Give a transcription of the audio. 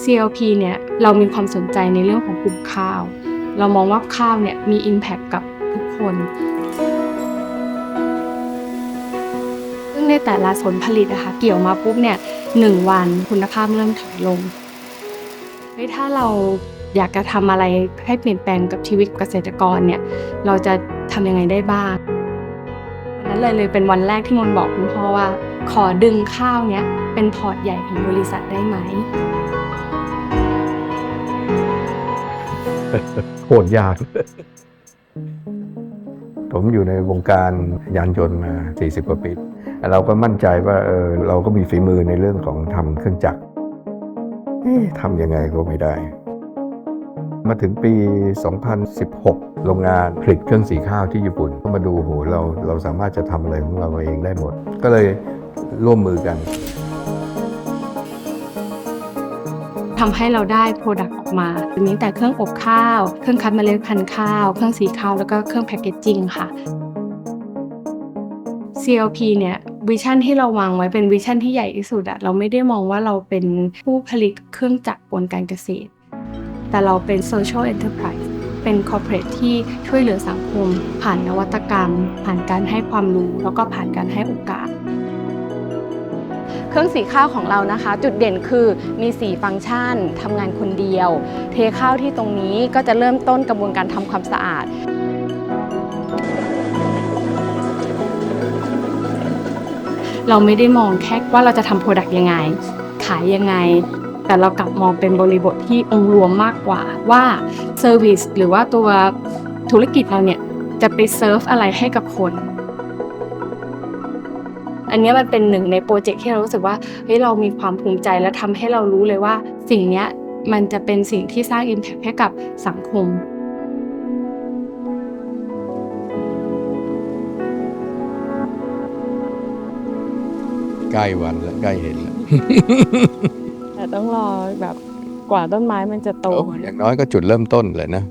CLP เนี่ยเรามีความสนใจในเรื่องของกลุ่มข้าว เรามองว่าข้าวเนี่ยมี Impact กับทุกคน ซึ่งในแต่ละผลผลิตอะคะเกี่ยวมาปุ๊บเนี่ยหนึ่งวันคุณภาพเริ่มถอยลงเฮ้ยถ้าเราอยากจะทำอะไรให้เปลี่ยนแปลงกับชีวิตเกษตรกรเนี่ยเราจะทำยังไงได้บ้างนนั้นเลยเลยเป็นวันแรกที่มนบอกคุณพ่อว่า ขอดึงข้าวเนี้ยเป็นพอร์ตใหญ่ของบริษัทได้ไหมโหดยาก ผมอยู่ในวงการยานยนต์มา 40 กว่าปี เราก็มั่นใจว่าเออเราก็มีฝีมือในเรื่องของทำเครื่องจักรเอ๊ะทำยังไงก็ไม่ได้ มาถึงปี 2016 โรงงานผลิตเครื่องสีข้าวที่ญี่ปุ่น ก็มาดูโหเราเราสามารถจะทำอะไรของเราเองได้หมด ก็เลย ร่วมมือกันทำให้เราได้โปรดักต์ออกมามีตั้แต่เครื่องอบข้าว เครื่องคัดเมล็ดพันธุ์ข้าว เครื่องสีข้าว แล้วก็เครื่องแพคเกจจิ้งค่ะ CLP เนี่ยวิชั่นที่เราวางไว้เป็นวิชั่นที่ใหญ่ที่สุดอะเราไม่ได้มองว่าเราเป็นผู้ผลิตเครื่องจักรกลการเกษตร แต่เราเป็น social enterprise เป็น corporate ที่ช่วยเหลือสังคม ผ่านนวัตกรรม ผ่านการให้ความรู้ แล้วก็ผ่านการให้โอกาส เครื่องสีข้าวของเรานะคะ จุดเด่นคือมี 4 ฟังก์ชันทำงานคนเดียว เทข้าวที่ตรงนี้ก็จะเริ่มต้นกระบวนการทำความสะอาดเราไม่ได้มองแค่ว่าเราจะทำโปรดักต์ยังไง ขายยังไง แต่เรากลับมองเป็นบริบทที่องค์รวมมากกว่าว่าเซอร์วิสหรือว่าตัวธุรกิจเราเนี่ย จะไปเซิร์ฟอะไรให้กับคน อันเนี้ยมันเป็นหนึ่งในโปรเจกต์ที่เรารู้สึกว่าเฮ้ยเรามีความภูมิใจและทำให้เรารู้เลยว่าสิ่งเนี้ยมันจะเป็นสิ่งที่สร้าง Impact ให้กับสังคมใกล้วันแล้วใกล้เห็นแล้วแต่ต้องรอแบบกว่าต้นไม้มันจะโตโอ้อย่างน้อยก็จุดเริ่มต้นเลยนะ